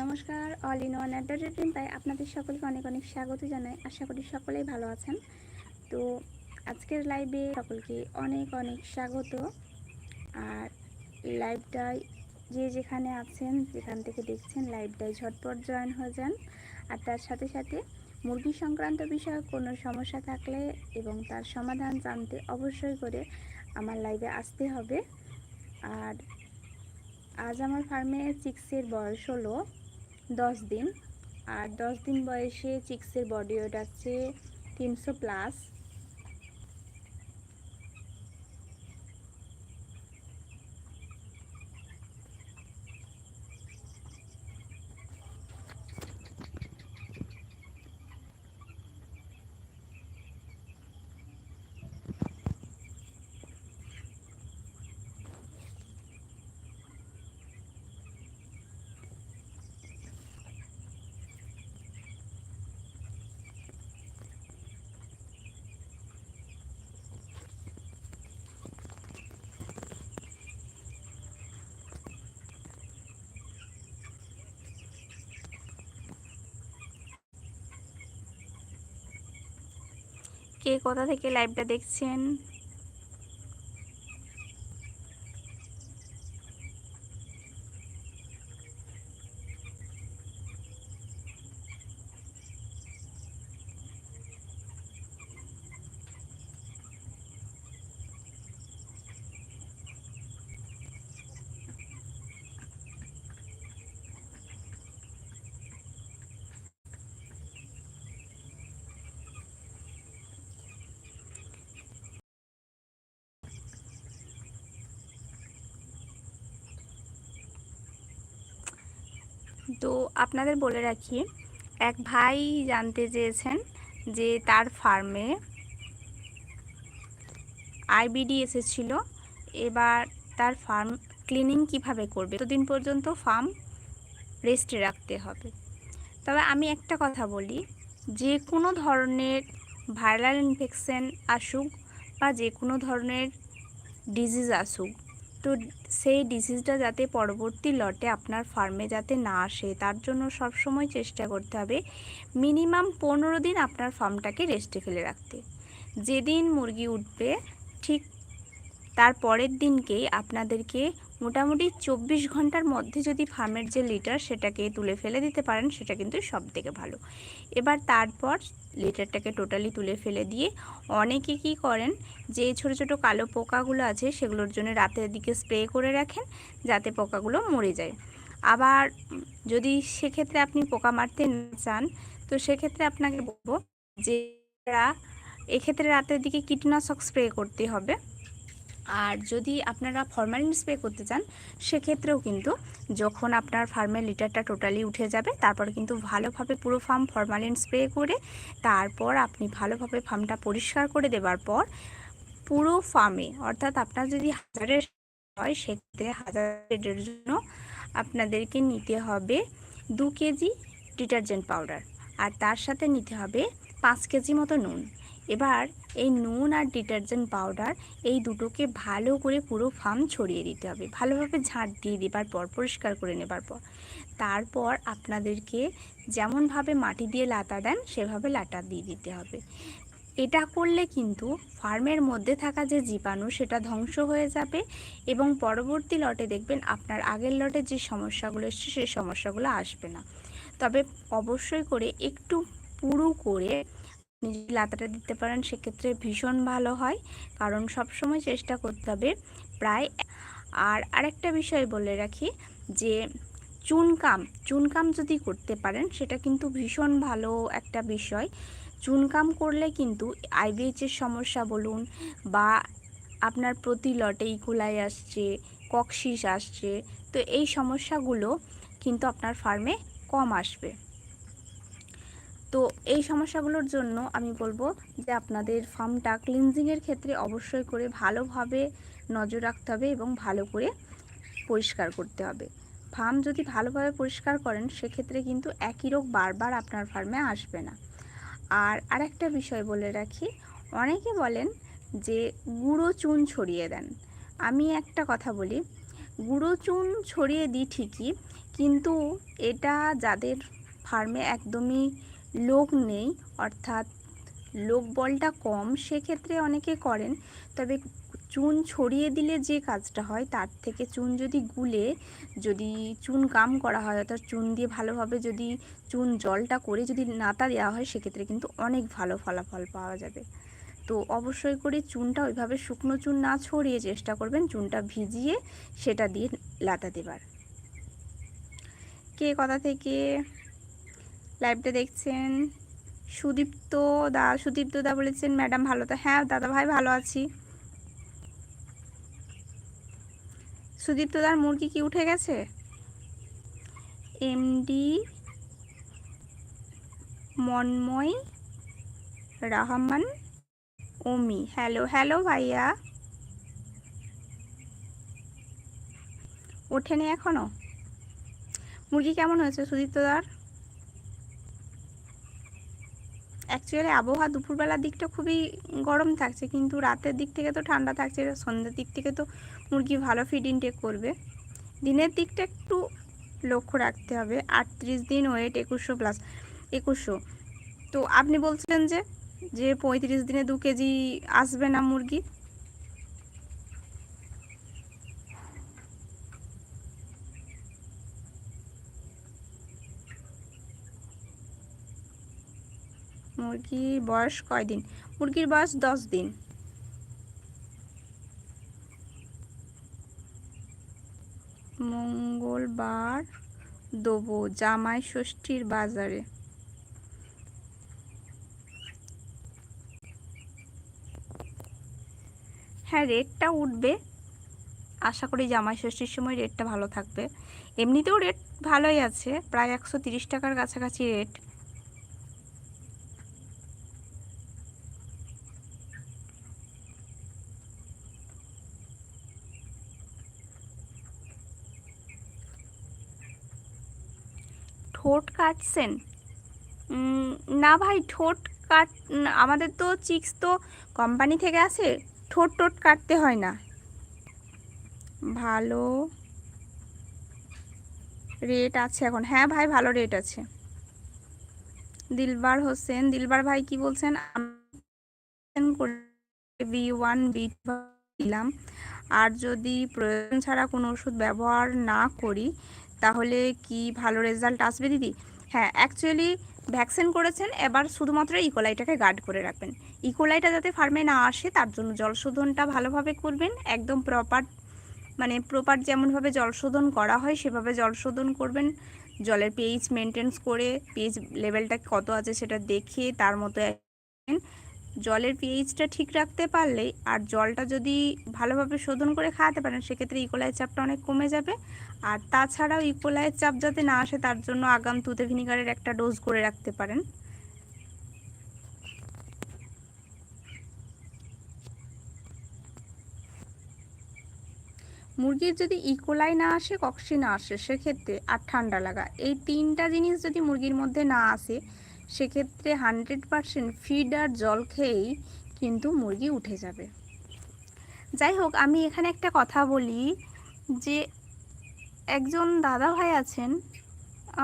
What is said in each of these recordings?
নমস্কার all in one at the advertisement তাই আপনাদের সকলকে অনেক অনেক স্বাগত জানাই। আশা করি সকলেই ভালো আছেন। তো আজকের লাইভে সকলকে অনেক অনেক স্বাগত। আর লাইভটায় যে যেখানে আছেন, যেখান থেকে দেখছেন লাইভটায় ঝটপট জয়েন হয়ে যান। আর তার সাথে সাথে মুরগি সংক্রান্ত বিষয়ে কোনো সমস্যা থাকলে এবং তার সমাধান জানতে অবশ্যই করে আমার লাইভে আসতে হবে। আর আজ আমার ফার্মে চিক্সের বয়স হলো দশ দিন। আর দশ দিন বয়সে চিক্সের বডি ওয়েট আছে তিনশো প্লাস। কে কোথা থেকে লাইভটা দেখছেন? তো আপনাদের বলে রাখি, এক ভাই জানতে চেয়েছেন যে তার ফার্মে আইবিডি এসেছিল, এবার তার ফার্ম ক্লিনিং কীভাবে করবে? ততদিন পর্যন্ত ফার্ম রেস্টে রাখতে হবে। তবে আমি একটা কথা বলি, যে কোনো ধরনের ভাইরাল ইনফেকশন আসুক বা যে কোনো ধরনের ডিজিজ আসুক তো সেই ডিসিজটা যাতে পরবর্তী লটে আপনার ফার্মে যাতে না আসে, তার জন্য সবসময় চেষ্টা করতে হবে মিনিমাম পনেরো দিন আপনার ফার্মটাকে রেস্টে ফেলে রাখতে। যেদিন মুরগি উঠবে, ঠিক তার পরের দিনকেই আপনাদেরকে মোটামুটি চব্বিশ ঘণ্টার মধ্যে যদি ফার্মের যে লিটার সেটাকে তুলে ফেলে দিতে পারেন, সেটা কিন্তু সব থেকে ভালো। এবার তারপর লিটারটাকে টোটালি তুলে ফেলে দিয়ে অনেকে কি করেন, যে ছোট ছোট কালো পোকাগুলো আছে সেগুলোর জন্য রাতের দিকে স্প্রে করে রাখেন যাতে পোকাগুলো মরে যায়। আবার যদি সেক্ষেত্রে আপনি পোকা মারতে না চান, তো সেক্ষেত্রে আপনাকে বলব যে এক্ষেত্রে রাতের দিকে কীটনাশক স্প্রে করতে হবে। আর যদি আপনারা ফরমালিন স্প্রে করতে চান, সেক্ষেত্রেও কিন্তু যখন আপনার ফার্মের লিটারটা টোটালি উঠে যাবে, তারপর কিন্তু ভালোভাবে পুরো ফার্ম ফরমালিন স্প্রে করে, তারপর আপনি ভালোভাবে ফার্মটা পরিষ্কার করে দেবার পর পুরো ফার্মে অর্থাৎ আপনার যদি হাজারের হয়, সেক্ষেত্রে হাজারের জন্য আপনাদেরকে নিতে হবে দু কেজি ডিটারজেন্ট পাউডার আর তার সাথে নিতে হবে পাঁচ কেজি মতো নুন। এবার এই নুন আর ডিটারজেন্ট পাউডার এই দুটোকে ভালো করে পুরো ফার্ম ছড়িয়ে দিতে হবে। ভালোভাবে ঝাঁট দিয়ে দেবার পর, পরিষ্কার করে নেবার পর। তারপর আপনাদেরকে যেমনভাবে মাটি দিয়ে লাতা দেন, সেভাবে লাটা দিয়ে দিতে হবে। এটা করলে কিন্তু ফার্মের মধ্যে থাকা যে জীবাণু, সেটা ধ্বংস হয়ে যাবে এবং পরবর্তী লটে দেখবেন আপনার আগের লটে যে সমস্যাগুলো এসছে, সেই সমস্যাগুলো আসবে না। তবে অবশ্যই করে একটু পুরু করে যদি লাতাটা দিতে পারেন, সেক্ষেত্রে ভীষণ ভালো হয়। কারণ সব সময় চেষ্টা করতে হবে প্রায় আর আরেকটা বিষয় বলে রাখি যে চুনকাম চুনকাম যদি করতে পারেন, সেটা কিন্তু ভীষণ ভালো একটা বিষয়। চুনকাম করলে কিন্তু আইবিএইচের সমস্যা বলুন বা আপনার প্রতি লটে ইকুলাই আসছে ককশিস আসছে, তো এই সমস্যাগুলো কিন্তু আপনার ফার্মে কম আসবে। তো এই সমস্যাগুলোর জন্য আমি বলব যে আপনাদের ফার্মটা ক্লিনজিংয়ের ক্ষেত্রে অবশ্যই করে ভালোভাবে নজর রাখতে হবে এবং ভালো করে পরিষ্কার করতে হবে। ফার্ম যদি ভালোভাবে পরিষ্কার করেন, সেক্ষেত্রে কিন্তু একই রোগ বারবার আপনার ফার্মে আসবে না। আর আরেকটা বিষয় বলে রাখি, অনেকে বলেন যে গুঁড়ো চুন ছড়িয়ে দেন। আমি একটা কথা বলি, গুঁড়ো চুন ছড়িয়ে দিই ঠিকই, কিন্তু এটা যাদের ফার্মে একদমই লোক নেই, অর্থাৎ লোক বলটা কম, সেক্ষেত্রে অনেকে করেন। তবে চুন ছড়িয়ে দিলে যে কাজটা হয়, তার থেকে চুন যদি গুলে, যদি চুন কাম করা হয়, অর্থাৎ চুন দিয়ে ভালোভাবে যদি চুন জলটা করে যদি নাতা দেওয়া হয়, সেক্ষেত্রে কিন্তু অনেক ভালো ফলাফল পাওয়া যাবে। তো অবশ্যই করে চুনটা ওইভাবে শুকনো চুন না ছড়িয়ে চেষ্টা করবেন, চুনটা ভিজিয়ে সেটা দিয়ে লাতা দেবার। কে কথা থেকে লাইভটা দেখছেন। সুদীপ্ত দা সুদীপ্ত দা বলেছেন, ম্যাডাম ভালো তো। হ্যাঁ দাদা ভাই ভালো আছি। সুদীপ্ত দার মুরগি কি উঠে গেছে? MD Manmoy Rahman Omi. Hello hello ভাইয়া। ওঠেনি এখনও? মুরগি কেমন হয়েছে সুদীপ্ত সুদীপ্তদার অ্যাকচুয়ালি আবহাওয়া দুপুরবেলার দিকটা খুবই গরম থাকছে, কিন্তু রাতের দিক থেকে তো ঠান্ডা থাকছে, সন্ধ্যের দিক থেকে তো মুরগি ভালো ফিড ইনটেক করবে। দিনের দিকটা একটু লক্ষ্য রাখতে হবে, আটত্রিশ দিন ওয়েট একুশশো প্লাস একুশশো। তো আপনি বলছিলেন যে যে পঁয়ত্রিশ দিনে দু কেজি আসবে না মুরগি মুরগির বয়স কয় দিন মুরগির বয়স দশ দিন। মঙ্গলবার দেবো জামাই ষষ্ঠীর বাজারে। হ্যাঁ রেটটা উঠবে। আশা করি জামাই ষষ্ঠীর সময় রেটটা ভালো থাকবে। এমনিতেও রেট ভালোই আছে, প্রায় একশো টাকার কাছাকাছি রেট ঠোঁট কাটছেন? না ভাই, ঠোঁট কাট, আমাদের তো চিক্স তো কোম্পানি থেকে আসে, ঠোঁট টোট কাটতে হয় না। ভালো রেট আছে এখন। হ্যাঁ ভাই, ভালো রেট আছে। দিলবার হোসেন, দিলবার ভাই কি বলছেন? বি ওয়ান, বি দিলাম। আর যদি প্রয়োজন ছাড়া কোনো ওষুধ ব্যবহার না করি তাহলে কি ভালো রেজাল্ট আসবে দিদি? হ্যাঁ অ্যাকচুয়ালি ভ্যাকসিন করেছেন, এবার শুধুমাত্র ইকোলাইটাকে গার্ড করে রাখবেন। ইকোলাইটা যাতে ফার্মে না আসে, তার জন্য জলশোধনটা ভালোভাবে করবেন, একদম প্রপার মানে প্রপার যেমনভাবে জলশোধন করা হয়, সেভাবে জলশোধন করবেন। জলের পিএইচ মেনটেন্স করে পিএইচ লেভেলটা কত আছে সেটা দেখে, তার মতো জলের পিএইচটা ঠিক রাখতে পারলেই আর জলটা যদি ভালোভাবে শোধন করে খাওয়াতে পারেন, সেক্ষেত্রে ইকোলাইয়ের চাপটা অনেক কমে যাবে। আর তাছাড়াও ইকোলাইয়ের চাপ যাতে না আসে, তার জন্য আগাম তুতে ভিনিগারের একটা ডোজ করে রাখতে পারেন। মুরগির যদি ইকোলাই না আসে, কক্সি না আসে, সেক্ষেত্রে আর ঠান্ডা লাগা। এই তিনটা জিনিস যদি মুরগির মধ্যে না আসে সেক্ষেত্রে হান্ড্রেড পারসেন্ট ফিড আর জল খেয়েই কিন্তু মুরগি উঠে যাবে। যাই হোক, আমি এখানে একটা কথা বলি যে একজন দাদা ভাই আছেন,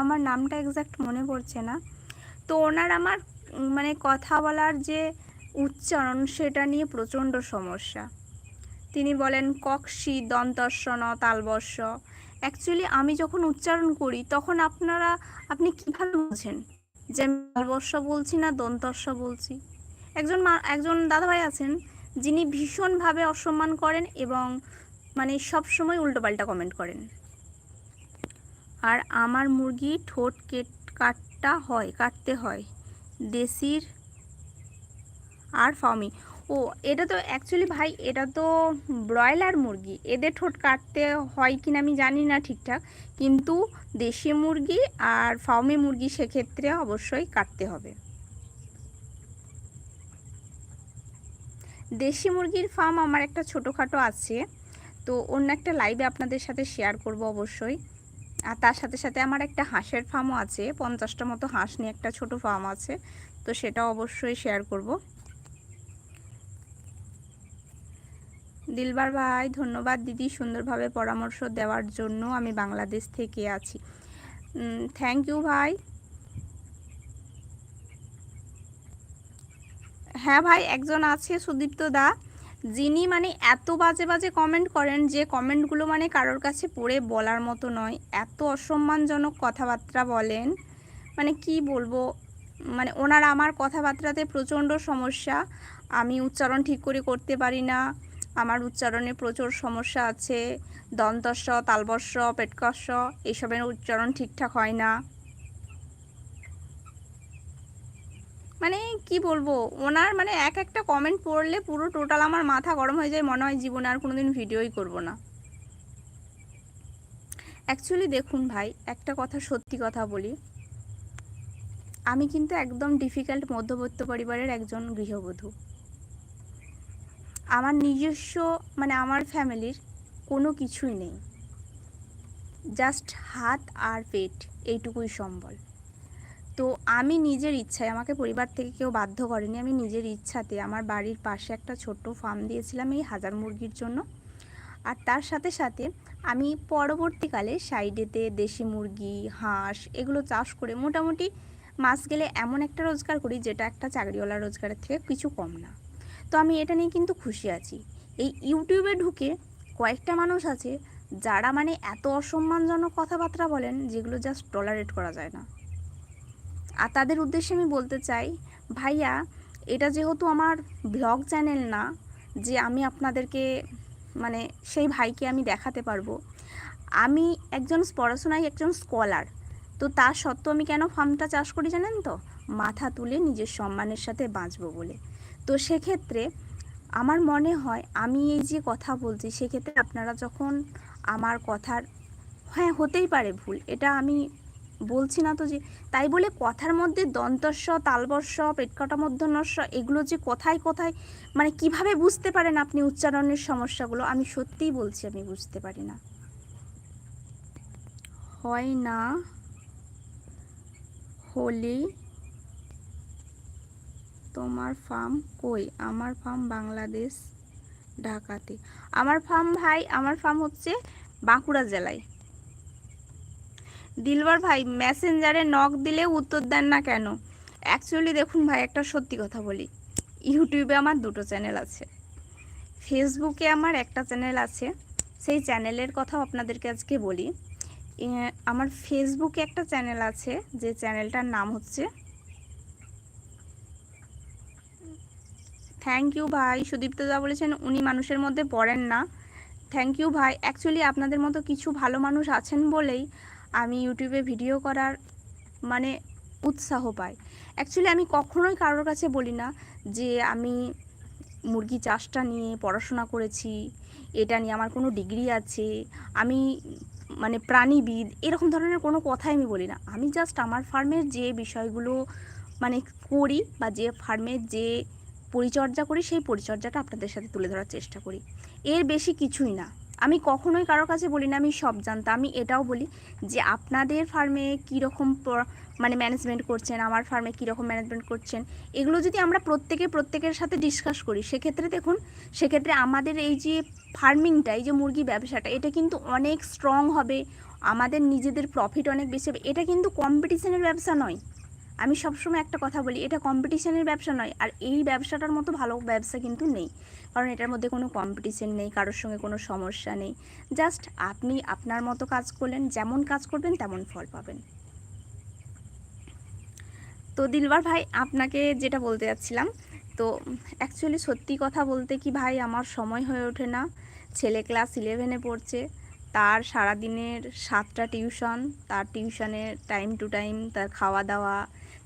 আমার নামটা এক্স্যাক্ট মনে পড়ছে না, তো ওনার আমার মানে কথা বলার যে উচ্চারণ সেটা নিয়ে প্রচণ্ড সমস্যা। তিনি বলেন কক্ষি দন্তস্ব ন অ্যাকচুয়ালি আমি যখন উচ্চারণ করি, তখন আপনারা, আপনি কীভাবে বোঝেন? যে আমি তালবস্য বলছি না, দন্তর্ষা বলছি। একজন একজন দাদাভাই আছেন, যিনি ভীষণভাবে অসম্মান করেন এবং মানে সবসময় উল্টোপাল্টা কমেন্ট করেন। আর আমার মুরগি ঠোঁট কেট কাটটা হয়, কাটতে হয়। দেশির আর ফার্মি ও, এটা তো অ্যাকচুয়ালি ভাই, এটা তো ব্রয়লার মুরগি। এদের ঠোঁট কাটতে হয় কিনা আমি জানি না ঠিকঠাক, কিন্তু দেশি মুরগি আর ফার্মে মুরগি সেক্ষেত্রে অবশ্যই কাটতে হবে। দেশি মুরগির ফার্ম আমার একটা ছোটোখাটো আছে, তো অন্য একটা লাইভে আপনাদের সাথে শেয়ার করব অবশ্যই। আর তার সাথে সাথে আমার একটা হাঁসের ফার্মও আছে, পঞ্চাশটা মতো হাঁস নিয়ে একটা ছোট ফার্ম আছে, তো সেটা অবশ্যই শেয়ার করব। দিলবার ভাই, ধন্যবাদ দিদি সুন্দরভাবে পরামর্শ দেওয়ার জন্য আমি বাংলাদেশ থেকে আছি। থ্যাংক ইউ ভাই। হ্যাঁ ভাই, একজন আছে সুদীপ্ত দা। যিনি মানে এত বাজে বাজে কমেন্ট করেন যে কমেন্টগুলো মানে কারোর কাছে পড়ে বলার মতো নয়, এত অসম্মানজনক কথাবার্তা বলেন। মানে কি বলব মানে ওনার আমার কথাবার্তাতে প্রচণ্ড সমস্যা। আমি উচ্চারণ ঠিক করে করতে পারি না। আমার উচ্চারণে প্রচুর সমস্যা আছে, দন্তস্ব তালবস্য পেটকস্য এইসবের উচ্চারণ ঠিকঠাক হয় না। মানে কি বলব, ওনার মানে এক একটা কমেন্ট পড়লে পুরো টোটাল আমার মাথা গরম হয়ে যায়, মনে হয় জীবনে আর কোনোদিন ভিডিওই করব না। অ্যাকচুয়ালি দেখুন ভাই, একটা কথা সত্যি কথা বলি। আমি কিন্তু একদম ডিফিকাল্ট মধ্যবর্তী পরিবারের একজন গৃহবধূ। আমার নিজস্ব মানে আমার ফ্যামিলির কোনো কিছুই নেই। জাস্ট হাত আর পেট, এইটুকুই সম্বল। তো আমি নিজের ইচ্ছায়, আমাকে পরিবার থেকে কেউ বাধ্য করেনি, আমি নিজের ইচ্ছাতে আমার বাড়ির পাশে একটা ছোট্ট ফার্ম দিয়েছিলাম এই হাজার মুরগির জন্য। আর তার সাথে সাথে আমি পরবর্তীকালে সাইডেতে দেশি মুরগি, হাঁস এগুলো চাষ করে মোটামুটি মাস গেলে এমন একটা রোজগার করি যেটা একটা চাকরিওয়ালা রোজগারের থেকে কিছু কম না। তো আমি এটা নিয়ে কিন্তু খুশি আছি। এই ইউটিউবে ঢুকে কয়েকটা মানুষ আছে যারা মানে এত অসম্মানজনক কথাবার্তা বলেন যেগুলো জাস্ট টলারেট করা যায় না। আর তাদের উদ্দেশ্যে আমি বলতে চাই, ভাইয়া, এটা যেহেতু আমার ব্লগ চ্যানেল না, যে আমি আপনাদেরকে মানে সেই ভাইকে আমি দেখাতে পারব, আমি একজন পড়াশোনায় একজন স্কলার তো তা সত্ত্বেও আমি কেন ফার্মটা চাষ করি জানেন তো? মাথা তুলে নিজের সম্মানের সাথে বাঁচবো বলে। তো সেক্ষেত্রে আমার মনে হয় আমি এই যে কথা বলছি, সেক্ষেত্রে আপনারা যখন আমার কথার হ্যাঁ হতেই পারে ভুল, এটা আমি বলছি না তো যে, তাই বলে কথার মধ্যে দন্তস্ব তালবস্য পেটকাটা মধ্যনস্য এগুলো যে কোথায় কোথায় মানে কীভাবে বুঝতে পারেন আপনি উচ্চারণের সমস্যাগুলো? আমি সত্যিই বলছি, আমি বুঝতে পারি না। হয় না, হলি তোমার ফার্ম কই? আমার ফার্ম বাংলাদেশ, ঢাকাতে। আমার ফার্ম ভাই, আমার ফার্ম হচ্ছে বাঁকুড়া জেলায়। দিলবার ভাই, মেসেঞ্জারে নক দিলে উত্তর দেন না কেন? অ্যাকচুয়ালি দেখুন ভাই, একটা সত্যি কথা বলি। ইউটিউবে আমার দুটো চ্যানেল আছে। ফেসবুকে আমার একটা চ্যানেল আছে। সেই চ্যানেলের কথাও আপনাদেরকে আজকে বলি। আমার ফেসবুকে একটা চ্যানেল আছে, যে চ্যানেলটার নাম হচ্ছে থ্যাংক ইউ ভাই। সুদীপ্ত দা বলেছেন, উনি মানুষের মধ্যে পড়েন না। থ্যাংক ইউ ভাই। অ্যাকচুয়ালি আপনাদের মতো কিছু ভালো মানুষ আছেন বলেই আমি ইউটিউবে ভিডিও করার মানে উৎসাহ পাই। অ্যাকচুয়ালি আমি কখনোই কারোর কাছে বলি না যে আমি মুরগি চাষটা নিয়ে পড়াশোনা করেছি, এটা নিয়ে আমার কোনো ডিগ্রি আছে, আমি মানে প্রাণীবিদ, এরকম ধরনের কোনো কথাই আমি বলি না। আমি জাস্ট আমার ফার্মের যে বিষয়গুলো মানে করি বা যে ফার্মের যে পরিচর্যা করি, সেই পরিচর্যাটা আপনাদের সাথে তুলে ধরার চেষ্টা করি। এর বেশি কিছুই না। আমি কখনোই কারোর কাছে বলি না, আমি সব জানতাম। আমি এটাও বলি যে আপনাদের ফার্মে কীরকম মানে ম্যানেজমেন্ট করছেন, আমার ফার্মে কীরকম ম্যানেজমেন্ট করছেন, এগুলো যদি আমরা প্রত্যেকে প্রত্যেকের সাথে ডিসকাস করি, সেক্ষেত্রে দেখুন, সেক্ষেত্রে আমাদের এই যে ফার্মিংটা এই যে মুরগি ব্যবসাটা, এটা কিন্তু অনেক স্ট্রং হবে। আমাদের নিজেদের প্রফিট অনেক বেশি হবে। এটা কিন্তু কম্পিটিশনের ব্যবসা নয়। আমি সবসময় একটা কথা বলি, এটা কম্পিটিশনের ব্যবসা নয়। আর এই ব্যবসাটার মতো ভালো ব্যবসা কিন্তু নেই। কারণ এটার মধ্যে কোনো কম্পিটিশন নেই, কারোর সঙ্গে কোনো সমস্যা নেই। জাস্ট আপনি আপনার মতো কাজ করলেন, যেমন কাজ করবেন, তেমন ফল পাবেন। তো দিলবার ভাই, আপনাকে যেটা বলতে যাচ্ছিলাম, তো অ্যাকচুয়ালি সত্যি কথা বলতে কি ভাই, আমার সময় হয়ে ওঠে না। ছেলে ক্লাস ইলেভেনে পড়ছে, তার সারাদিনের সাতটা টিউশন তার টিউশনের টাইম টু টাইম তার খাওয়া দাওয়া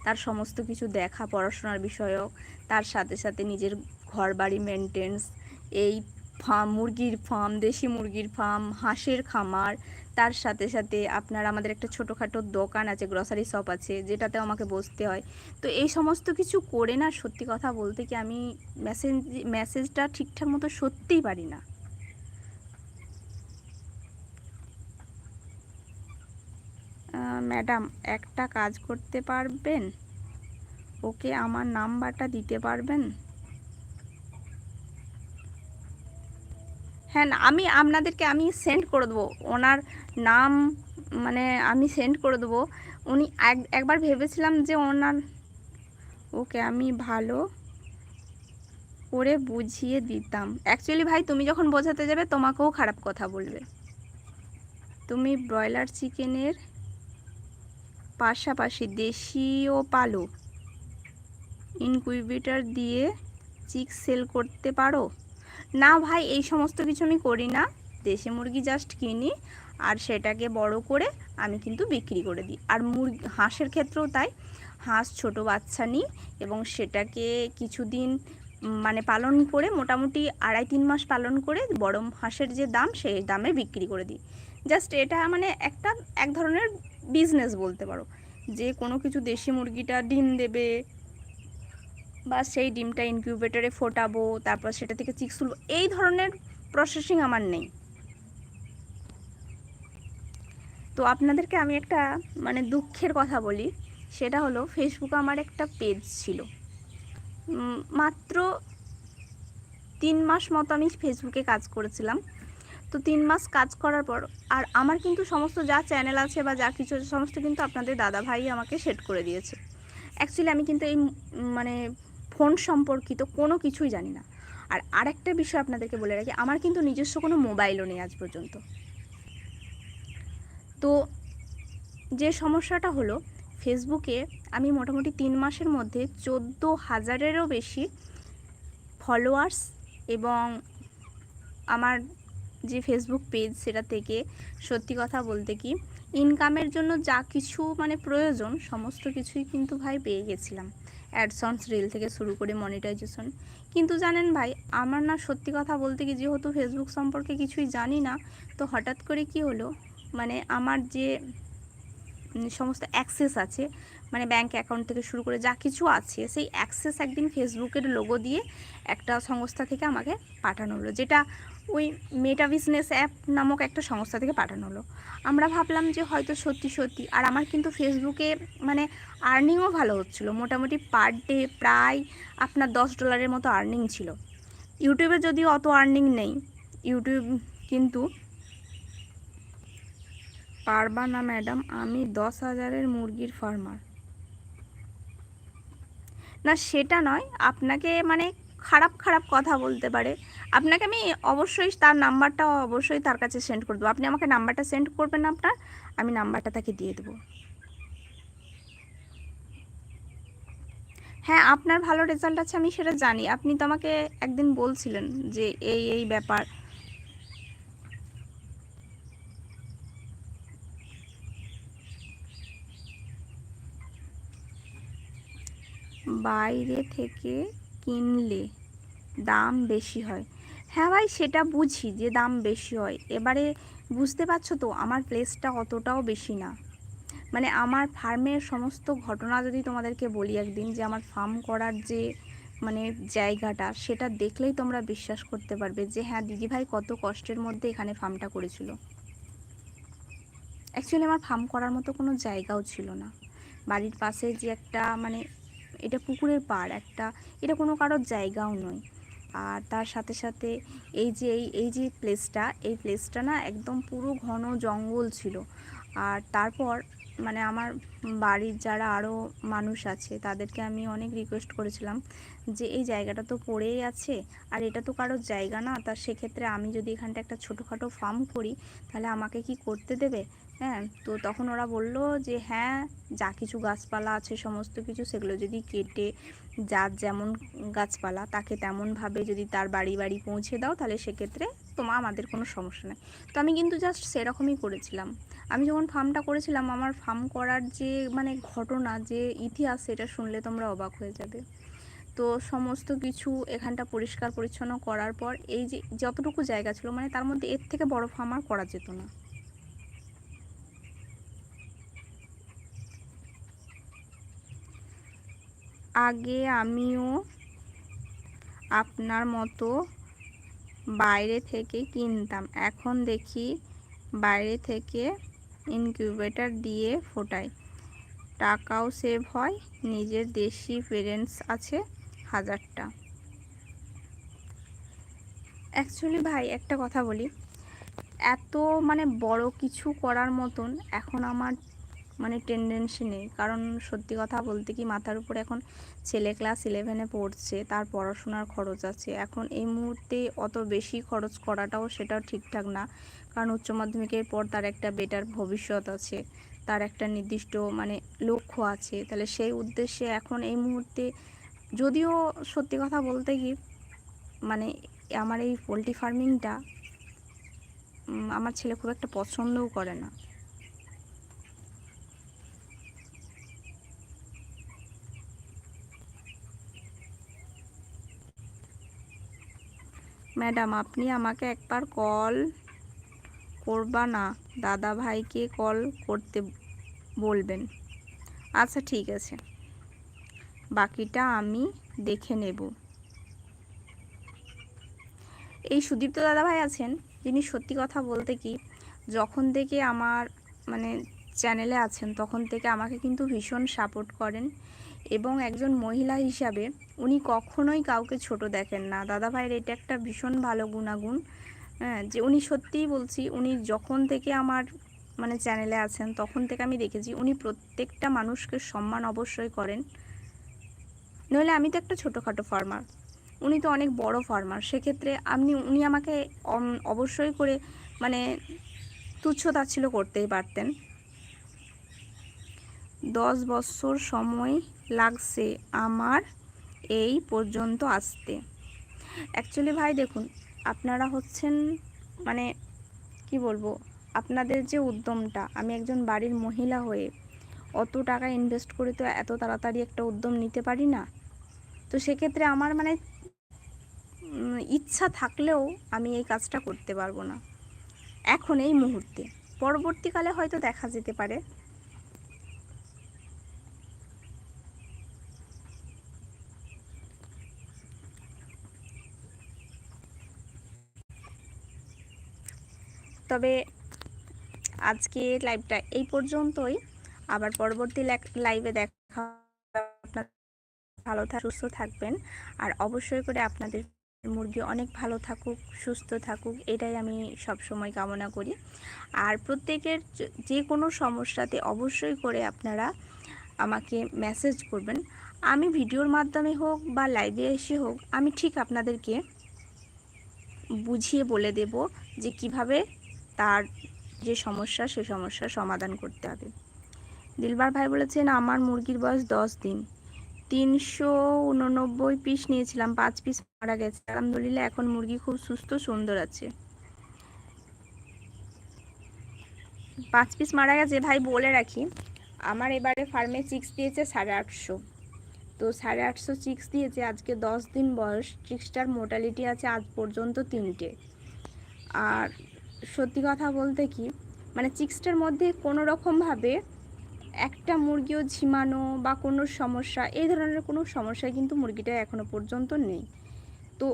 তার সমস্ত কিছু দেখা, পড়াশোনার বিষয়ক, তার সাথে সাথে নিজের ঘর বাড়ি মেনটেন্স এই ফার্ম মুরগির ফার্ম দেশি মুরগির ফার্ম হাঁসের খামার, তার সাথে সাথে আপনার আমাদের একটা ছোটোখাটো দোকান আছে গ্রসারি শপ আছে যেটাতে আমাকে বসতে হয়। তো এই সমস্ত কিছু করে না, সত্যি কথা বলতে কি আমি মেসেজ মেসেজটা ঠিকঠাক মতো সত্যিই পারি না। ম্যাডাম, একটা কাজ করতে পারবেন? ওকে আমার নাম্বারটা দিতে পারবেন? হ্যাঁ আমি আপনাদেরকে আমি সেন্ড করে দেবো। ওনার নাম মানে আমি সেন্ড করে দেবো। উনি এক, একবার ভেবেছিলাম যে ওনার, ওকে আমি ভালো করে বুঝিয়ে দিতাম। অ্যাকচুয়ালি ভাই, তুমি যখন বোঝাতে যাবে, তোমাকেও খারাপ কথা বলবে। তুমি ব্রয়লার চিকেনের পাশাপাশি দেশীয় পালো ইনকুইবেটার দিয়ে চিক সেল করতে পারো? না ভাই, এই সমস্ত কিছু আমি করি না। দেশি মুরগি জাস্ট কিনি, আর সেটাকে বড় করে আমি কিন্তু বিক্রি করে দিই। আর মুরগি, হাঁসের ক্ষেত্রেও তাই। হাঁস ছোট বাচ্চা নিই এবং সেটাকে কিছুদিন মানে পালন করে মোটামুটি আড়াই তিন মাস পালন করে বড় হাঁসের যে দাম, সেই দামে বিক্রি করে দিই। জাস্ট এটা মানে একটা, এক ধরনের বিজনেস বলতে পারো। যে কোনো কিছু দেশি মুরগিটা ডিম দেবে বা সেই ডিমটা ইনকিউবেটরে ফোটাবো, তারপর সেটা থেকে চিক্স তুলবো, এই ধরনের প্রসেসিং আমার নেই। তো আপনাদেরকে আমি একটা মানে দুঃখের কথা বলি, সেটা হলো ফেসবুকে আমার একটা পেজ ছিল। মাত্র তিন মাস মতো আমি ফেসবুকে কাজ করেছিলাম। তো তিন মাস কাজ করার পর আর আমার কিন্তু সমস্ত যা চ্যানেল আছে বা যা কিছু সমস্ত কিন্তু আপনাদের দাদা ভাই আমাকে সেট করে দিয়েছে। অ্যাকচুয়ালি আমি কিন্তু এই মানে ফোন সম্পর্কিত কোনো কিছুই জানি না। আর আরেকটা বিষয় আপনাদেরকে বলে রাখি, আমার কিন্তু নিজস্ব কোনো মোবাইলও নেই আজ পর্যন্ত। তো যে সমস্যাটা হলো, ফেসবুকে আমি মোটামুটি তিন মাসের মধ্যে চোদ্দ হাজারেরও বেশি ফলোয়ার্স এবং আমার যে ফেসবুক পেজ সেটা থেকে সত্যি কথা বলতে কি ইনকামের জন্য যা কিছু মানে প্রয়োজন, সমস্ত কিছুই কিন্তু ভাই পেয়ে গেছিলাম। অ্যাডসন্স রিল থেকে শুরু করে মনিটাইজেশন কিন্তু জানেন ভাই, আমার না সত্যি কথা বলতে কি, যেহেতু ফেসবুক সম্পর্কে কিছুই জানি না, তো হঠাৎ করে কি হলো মানে আমার যে সমস্ত অ্যাক্সেস আছে মানে ব্যাঙ্ক অ্যাকাউন্ট থেকে শুরু করে যা কিছু আছে, সেই অ্যাক্সেস একদিন ফেসবুকের লোগো দিয়ে একটা সংস্থা থেকে আমাকে পাঠানো হলো, যেটা ওই মেটা বিজনেস অ্যাপ নামক একটা সংস্থা থেকে পাঠানো হলো। আমরা ভাবলাম যে হয়তো সত্যি সত্যি, আর আমার কিন্তু ফেসবুকে মানে আর্নিংও ভালো হচ্ছিল, মোটামুটি পার ডে প্রায় আপনার দশ ডলারের মতো আর্নিং ছিল। ইউটিউবে যদিও অত আর্নিং নেই, ইউটিউব কিন্তু পারবা না ম্যাডাম আমি দশ হাজারের মুরগির ফার্মার না, সেটা নয়। আপনাকে মানে খারাপ খারাপ কথা বলতে পারে। আপনাকে আমি অবশ্যই তার নাম্বারটা অবশ্যই তার কাছে সেন্ড করে দেবো। আপনি আমাকে নাম্বারটা সেন্ড করবেন আপনার, আমি নাম্বারটা তাকে দিয়ে দেবো। হ্যাঁ আপনার ভালো রেজাল্ট আছে, আমি সেটা জানি। আপনি তো আমাকে একদিন বলছিলেন যে এই এই ব্যাপার। বাইরে থেকে কিনলে দাম বেশি হয়। হ্যাঁ ভাই, সেটা বুঝি যে দাম বেশি হয়। এবারে বুঝতে পারছ তো, আমার প্লেসটা অতটাও বেশি না। মানে আমার ফার্মের সমস্ত ঘটনা যদি তোমাদেরকে বলি একদিন, যে আমার ফার্ম করার যে মানে জায়গাটা, সেটা দেখলেই তোমরা বিশ্বাস করতে পারবে যে হ্যাঁ দিদিভাই কত কষ্টের মধ্যে এখানে ফার্মটা করেছিল। অ্যাকচুয়ালি আমার ফার্ম করার মতো কোনো জায়গাও ছিল না। বাড়ির পাশে যে একটা মানে এটা পুকুরের পাড় একটা, এটা কোনো কারোর জায়গাও নয়। আর তার সাথে সাথে এই যে, এই এই যে প্লেসটা এই প্লেসটা না একদম পুরো ঘন জঙ্গল ছিল। আর তারপর মানে আমার বাড়ির যারা আরও মানুষ আছে, তাদেরকে আমি অনেক রিকোয়েস্ট করেছিলাম যে এই জায়গাটা তো পড়েই আছে, আর এটা তো কারোর জায়গা না, তা সেক্ষেত্রে আমি যদি এখানটা একটা ছোটোখাটো ফার্ম করি, তাহলে আমাকে কি করতে দেবে? হ্যাঁ তো তখন ওরা বলল যে হ্যাঁ যা কিছু গাছপালা আছে, সমস্ত কিছু, সেগুলো যদি কেটে যার যেমন গাছপালা, তাকে তেমনভাবে যদি তার বাড়ি বাড়ি পৌঁছে দাও, তাহলে সেক্ষেত্রে তোমার আমাদের কোনো সমস্যা নেই। তো আমি কিন্তু জাস্ট সেরকমই করেছিলাম। আমি যখন ফার্মটা করেছিলাম, আমার ফার্ম করার যে মানে ঘটনা, যে ইতিহাস, সেটা শুনলে তোমরা অবাক হয়ে যাবে। তো সমস্ত কিছু এখানটা পরিষ্কার পরিচ্ছন্ন করার পর, এই যে, যতটুকু জায়গা ছিল মানে তার মধ্যে এর থেকে বড় ফার্ম আর করা যেত না। আগে আমিও আপনার মতো বাইরে থেকে কিনতাম। এখন দেখি বাইরে থেকে ইনকিউবেটার দিয়ে ফোটাই। টাকাও সেভ হয়, নিজের দেশি পেরেন্টস আছে হাজারটা। অ্যাকচুয়ালি ভাই, একটা কথা বলি। এত মানে বড় কিছু করার মতন এখন আমার মানে টেন্ডেন্সি নেই। কারণ সত্যি কথা বলতে কি, মাথার উপর এখন ছেলে ক্লাস ইলেভেনে পড়ছে, তার পড়াশোনার খরচ আছে। এখন এই মুহূর্তে অত বেশি খরচ করাটাও সেটাও ঠিকঠাক না। কারণ উচ্চ মাধ্যমিকের পর তার একটা বেটার ভবিষ্যৎ আছে, তার একটা নির্দিষ্ট মানে লক্ষ্য আছে। তাহলে সেই উদ্দেশ্যে এখন এই মুহূর্তে যদিও সত্যি কথা বলতে কি মানে আমার এই পোলট্রি ফার্মিংটা আমার ছেলে খুব একটা পছন্দও করে না। ম্যাডাম, আপনি আমাকে একবার কল করবা না। দাদা ভাইকে কল করতে বলবেন। আচ্ছা ঠিক আছে। বাকিটা আমি দেখে নেব। এই সুদীপ্ত দাদা ভাই আছেন, যিনি সত্যি কথা বলতে কি, যখন থেকে আমার মানে চ্যানেলে আছেন, তখন থেকে আমাকে কিন্তু ভীষণ সাপোর্ট করেন। এবং একজন মহিলা হিসাবে উনি কখনোই কাউকে ছোট দেখেন না। দাদা ভাইয়ের এটা একটা ভীষণ ভালো গুণাগুণ। হ্যাঁ যে উনি সত্যিই বলছি, উনি যখন থেকে আমার মানে চ্যানেলে আছেন, তখন থেকে আমি দেখেছি উনি প্রত্যেকটা মানুষকে সম্মান অবশ্যই করেন। নইলে আমি তো একটা ছোটোখাটো ফার্মার উনি তো অনেক বড় ফার্মার সেক্ষেত্রে আপনি, উনি আমাকে অবশ্যই করে মানে তুচ্ছ তাচ্ছিল্য করতেই পারতেন। দশ বছর সময় লাগছে আমার এই পর্যন্ত আসতে। অ্যাকচুয়ালি ভাই দেখুন, আপনারা হচ্ছেন মানে কি বলব, আপনাদের যে উদ্যমটা, আমি একজন বাড়ির মহিলা হয়ে অত টাকা ইনভেস্ট করে তো এত তাড়াতাড়ি একটা উদ্যম নিতে পারি না। তো সেক্ষেত্রে আমার মানে ইচ্ছা থাকলেও আমি এই কাজটা করতে পারব না। এখন এই মুহূর্তে। পরবর্তীকালে হয়তো দেখা যেতে পারে। তবে আজকে লাইভটা এই পর্যন্তই। আবার পরবর্তী লাইভে দেখা আপনার ভালো থাক, সুস্থ থাকবেন। আর অবশ্যই করে আপনাদের মুরগি অনেক ভালো থাকুক, সুস্থ থাকুক, এটাই আমি সব সময় কামনা করি। আর প্রত্যেকের যে- কোনো সমস্যাতে অবশ্যই করে আপনারা আমাকে মেসেজ করবেন। আমি ভিডিওর মাধ্যমে হোক বা লাইভে এসে হোক, আমি ঠিক আপনাদেরকে বুঝিয়ে বলে দেব যে কীভাবে তার যে সমস্যা, সে সমস্যার সমাধান করতে হবে। দিলবার ভাই বলেছেন, আমার মুরগির বয়স দশ দিন। তিনশো উননব্বই পিস নিয়েছিলাম, পাঁচ পিস মারা গেছে। আলহামদুলিল্লাহ, এখন মুরগি খুব সুস্থ, সুন্দর আছে। পাঁচ পিস মারা গেছে। ভাই, বলে রাখি, আমার এবারে ফার্মে চিক্স দিয়েছে সাড়ে আটশো। তো সাড়ে আটশো চিক্স দিয়েছে। আজকে দশ দিন বয়স। চিক্সটার মোটালিটি আছে আজ পর্যন্ত তিনটে। আর সত্যি কথা বলতে কি মানে চিক্সটার মধ্যে কোনো রকমভাবে একটা মুরগিও ঝিমানো বা কোনো সমস্যা, এই ধরনের কোনো সমস্যা কিন্তু মুরগিটা এখনও পর্যন্ত নেই। তো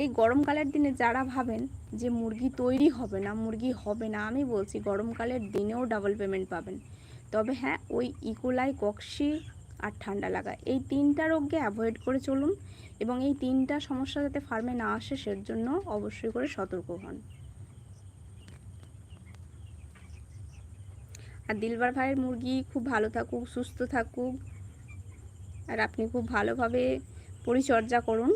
এই গরমকালের দিনে যারা ভাবেন যে মুরগি তৈরি হবে না, মুরগি হবে না, আমি বলছি গরমকালের দিনেও ডাবল পেমেন্ট পাবেন। তবে হ্যাঁ ওই ইকোলাই, কক্সি আর ঠান্ডা লাগা, এই তিনটা রোগকে অ্যাভয়েড করে চলুন এবং এই তিনটা সমস্যা যাতে ফার্মে না আসে সের জন্য অবশ্যই করে সতর্ক হন। আর দিলবার ভাইয়ের মুরগি খুব ভালো থাকুক, সুস্থ থাকুক। আর আপনি খুব ভালোভাবে পরিচর্যা করুন।